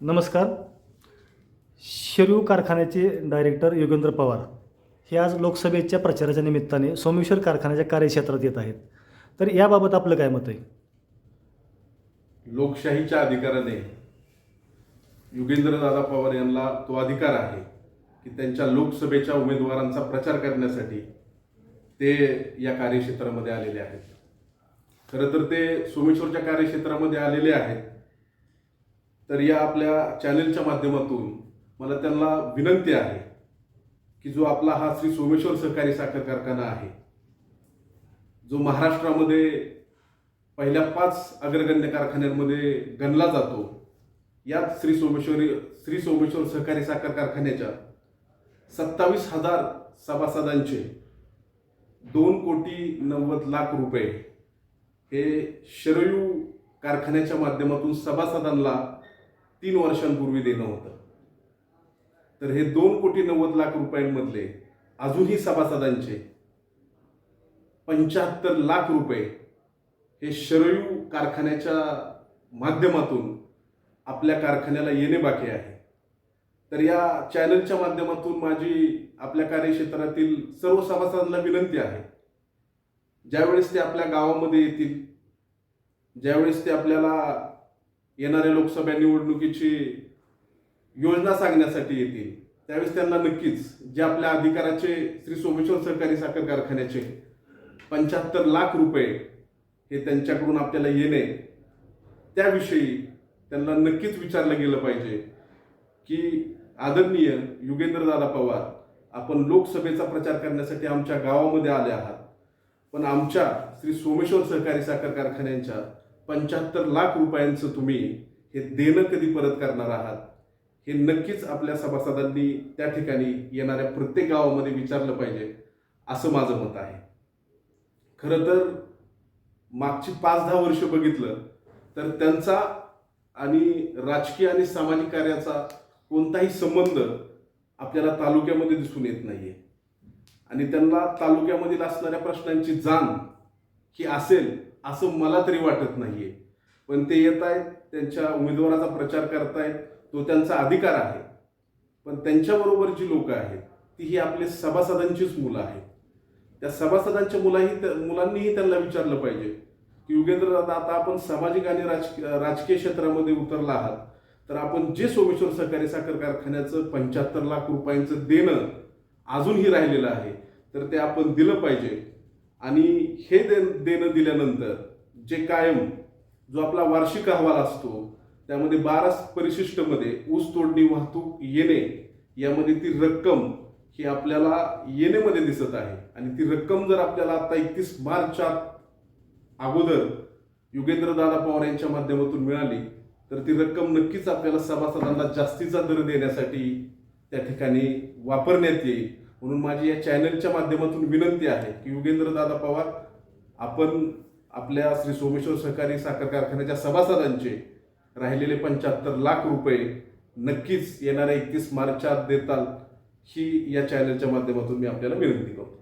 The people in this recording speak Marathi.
नमस्कार. शेरू कारखान्याचे डायरेक्टर योगेंद्र पवार हे आज लोकसभेच्या प्रचाराच्या निमित्ताने सोमेश्वर कारखान्याच्या कार्यक्षेत्रात येत आहेत. तर याबाबत आपलं काय मत आहे? लोकशाहीच्या अधिकाराने युगेंद्रदादा पवार यांना तो अधिकार आहे की त्यांच्या लोकसभेच्या उमेदवारांचा प्रचार करण्यासाठी ते या कार्यक्षेत्रामध्ये आलेले आहेत. खरं तर ते सोमेश्वरच्या कार्यक्षेत्रामध्ये आलेले आहेत. तर या आपल्या चॅनलच्या माध्यमातून मला त्यांना विनंती आहे की जो आपला हा श्री सोमेश्वर सहकारी साखर कारखाना आहे जो महाराष्ट्रामध्ये पहिल्या पाच अग्रगण्य कारखान्यांमध्ये गणला जातो यात श्री सोमेश्वरी श्री सोमेश्वर सहकारी साखर कारखान्याच्या सत्तावीस हजार सभासदांचे दोन कोटी नव्वद लाख रुपये हे शरयू कारखान्याच्या माध्यमातून सभासदांना तीन वर्षांपूर्वी देणं होतं. तर हे दोन कोटी नव्वद लाख रुपयांमधले अजूनही सभासदांचे पंच्याहत्तर लाख रुपये हे शरयू कारखान्याच्या माध्यमातून आपल्या कारखान्याला येणे बाकी आहे. तर या चॅनलच्या माध्यमातून माझी आपल्या कार्यक्षेत्रातील सर्व सभासदांना विनंती आहे. ज्यावेळेस ते आपल्या गावामध्ये येतील ज्यावेळेस ते आपल्याला येणाऱ्या लोकसभा निवडणुकीची योजना सांगण्यासाठी येतील. त्यावेळेस त्यांना नक्कीच जे आपल्या अधिकाराचे श्री सोमेश्वर सहकारी साखर कारखान्याचे पंच्याहत्तर लाख रुपये हे त्यांच्याकडून आपल्याला येणे त्याविषयी त्यांना नक्कीच विचारलं गेलं पाहिजे की आदरणीय युगेंद्रदादा पवार आपण लोकसभेचा प्रचार करण्यासाठी आमच्या गावामध्ये आले आहात. पण आमच्या श्री सोमेश्वर सहकारी साखर कारखान्यांच्या पंच्याहत्तर लाख रुपयांचं तुम्ही हे देणं कधी परत करणार आहात हे नक्कीच आपल्या सभासदांनी त्या ठिकाणी येणाऱ्या प्रत्येक गावामध्ये विचारलं पाहिजे असं माझं मत आहे. खरं तर मागची पाच दहा वर्ष बघितलं तर त्यांचा आणि राजकीय आणि सामाजिक कार्याचा कोणताही संबंध आपल्याला तालुक्यामध्ये दिसून येत नाही आहे आणि त्यांना तालुक्यामधील असणाऱ्या प्रश्नांची जाण की असेल असं मला तरी वाटत नाहीये. पण ते येत आहेत त्यांच्या उमेदवाराचा प्रचार करतायत तो त्यांचा अधिकार आहे. पण त्यांच्याबरोबर जी लोक आहेत ती ही आपले सभासदांचीच मुलं आहेत. त्या सभासदांच्या मुलाही मुलांनीही त्यांना विचारलं पाहिजे की युगेंद्र दादा आता आपण सामाजिक आणि राजकीय राजकीय क्षेत्रामध्ये उतरला आहात तर आपण जे सोमेश्वर सहकारी साखर कारखान्याचं पंच्याहत्तर लाख रुपयांचं देणं अजूनही राहिलेलं आहे तर ते आपण दिलं पाहिजे. आणि हे दे देणं दिल्यानंतर जे कायम जो आपला वार्षिक अहवाल असतो त्यामध्ये बारा परिशिष्टमध्ये ऊस तोडणी वाहतूक येणे यामध्ये ती रक्कम ही आपल्याला येणेमध्ये दिसत आहे. आणि ती रक्कम जर आपल्याला आता एकतीस मार्चच्या अगोदर युगेंद्रदादा पवार यांच्या माध्यमातून मिळाली तर ती रक्कम नक्कीच आपल्याला सभासदांना जास्तीचा दर देण्यासाठी त्या ठिकाणी वापरण्यात येईल. म्हणून माझी या चॅनलच्या माध्यमातून विनंती आहे की युगेंद्र दादा पवार आपण आपल्या श्री सोमेश्वर सहकारी साखर कारखान्याच्या सभासदांचे राहिलेले पंच्याहत्तर लाख रुपये नक्कीच येणाऱ्या एकतीस मार्चात देताल ही या चॅनलच्या माध्यमातून मी आपल्याला विनंती करतो.